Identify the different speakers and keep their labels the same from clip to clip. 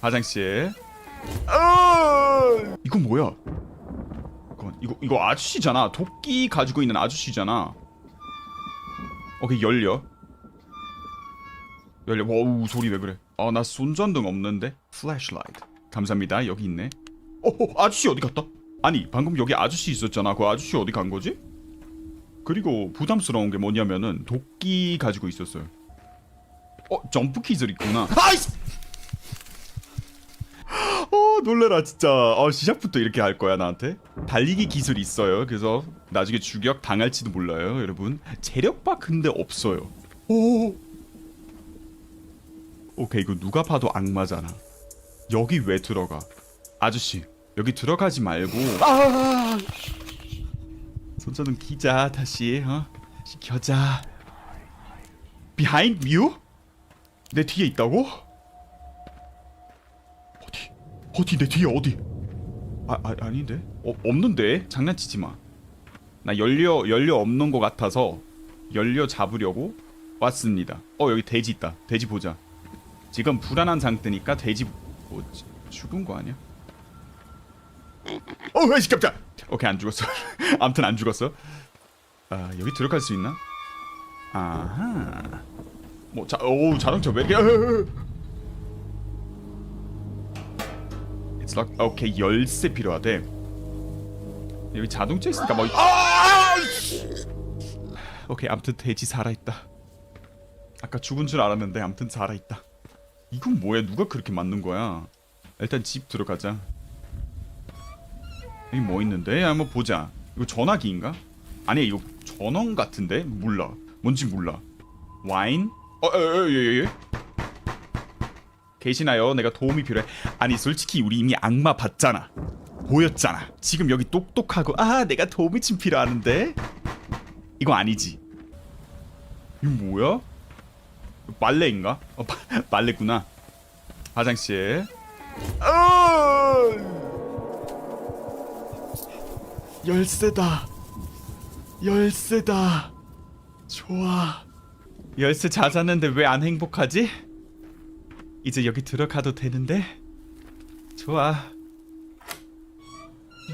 Speaker 1: 화장실. 아! 이건 뭐야? 이건 이거 이거 아저씨잖아. 도끼 가지고 있는 아저씨잖아. 오케이 열려. 열려. 와우 소리 왜 그래? 아 나 손전등 없는데. 플래시라이트. 감사합니다. 여기 있네. 어, 어 아저씨 어디 갔다? 아니 방금 여기 아저씨 있었잖아. 그 아저씨 어디 간 거지? 그리고 부담스러운 게 뭐냐면은 도끼 가지고 있었어요. 어 점프 기술 있구나. 아이씨. 어 놀래라 진짜. 어 시작부터 이렇게 할 거야 나한테. 달리기 기술 있어요. 그래서 나중에 주격 당할지도 몰라요, 여러분. 재력바 근데 없어요. 오. 오케이 이거 누가 봐도 악마잖아. 여기 왜 들어가? 아저씨 여기 들어가지 말고. 아. 손전등 키자 다시 어 시켜자. Behind you? 내 뒤에 있다고? 어디? 내 뒤에 어디? 아, 아 아닌데? 어, 없는데? 장난치지 마. 나 연료 연료 없는 것 같아서 연료 잡으려고 왔습니다. 어 여기 돼지 있다. 돼지 보자. 지금 불안한 상태니까 돼지 뭐 죽은 거 아니야? 어, 왜 깜짝. 오케이 안 죽었어. 아무튼 안 죽었어. 아 여기 들어갈 수 있나? 아하. 뭐 자, 오 자동차 왜 이렇게? Like 오케이 열쇠 필요하대. 여기 자동차 있으니까 뭐. 아! 오케이 아무튼 돼지 살아 있다. 아까 죽은 줄 알았는데 아무튼 살아 있다. 이건 뭐야? 누가 그렇게 만든 거야? 일단 집 들어가자. 여기 뭐 있는데? 한번 보자. 이거 전화기인가? 아니 이거 전원 같은데? 몰라. 뭔지 몰라. 와인? 어, 어, 어, 예, 예. 계시나요? 내가 도움이 필요해. 아니 솔직히 우리 이미 악마 봤잖아. 보였잖아. 지금 여기 똑똑하고 아 내가 도움이 좀 필요하는데 이거 아니지. 이거 뭐야? 빨래인가? 어 바, 빨래구나. 화장실. 어! 열쇠다. 열쇠다. 좋아. 열쇠 찾았는데 왜 안 행복하지? 이제 여기 들어가도 되는데? 좋아.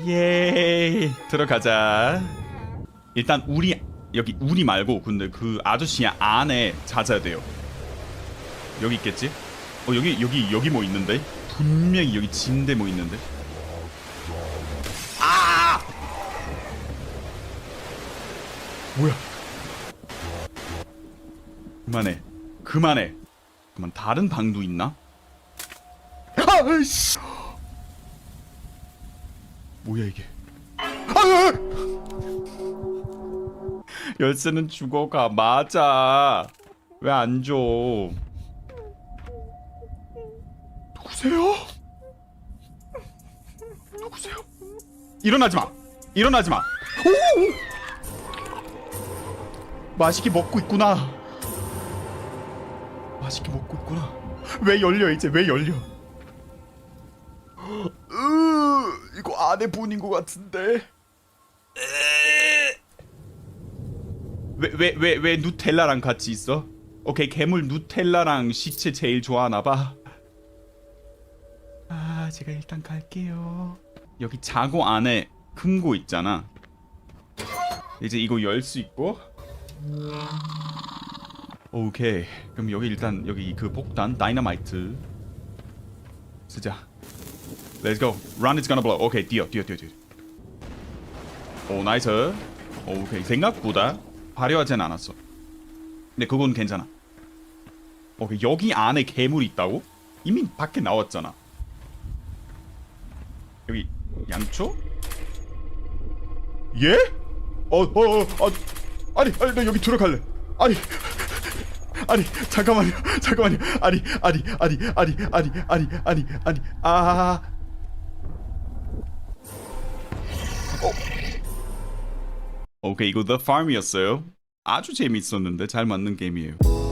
Speaker 1: 예. 들어가자. 일단 우리 여기 우리 말고 근데 그 아저씨 안에 찾아야 돼요. 여기 있겠지? 어 여기 여기 여기 뭐 있는데? 분명히 여기 침대 뭐 있는데? 아! 뭐야? 그만해. 그만해. 그만 다른 방도 있나? 아이씨. 뭐야 이게? 아! 열쇠는 죽어가 맞아. 왜 안 줘? 누구세요? 누구세요? 일어나지 마. 일어나지 마. 오! 맛있게 먹고 있구나. 맛있게 먹고 있구나. 왜 열려 이제 왜 열려? 으, 이거 아내 분인 것 같은데. 왜 왜 왜 왜 누텔라랑 같이 있어? 오케이 괴물 누텔라랑 시체 제일 좋아하나 봐. 아 제가 일단 갈게요. 여기 자고 안에 금고 있잖아. 이제 이거 열 수 있고. 오케이. 그럼 여기 일단 여기 그 폭탄 다이너마이트 쓰자. Let's go. Run is gonna blow. 오케이 뛰어 뛰어 뛰어 뛰어. 오 나이스. 오케이 생각보다 화려하진 않았어. 근데 그건 괜찮아. 오케이 여기 안에 괴물이 있다고? 이미 밖에 나왔잖아. 여기 양초? 예? 어, 어, 어, 어 아니, 아니, 나 여기 들어갈래. 아니, 아니, 잠깐만요, 잠깐만요. 아니, 아니, 아니, 아니, 아니, 아니, 아니, 아니, 아. 어. 오케이, 이거 The Farm이었어요. 아주 재밌었는데 잘 맞는 게임이에요.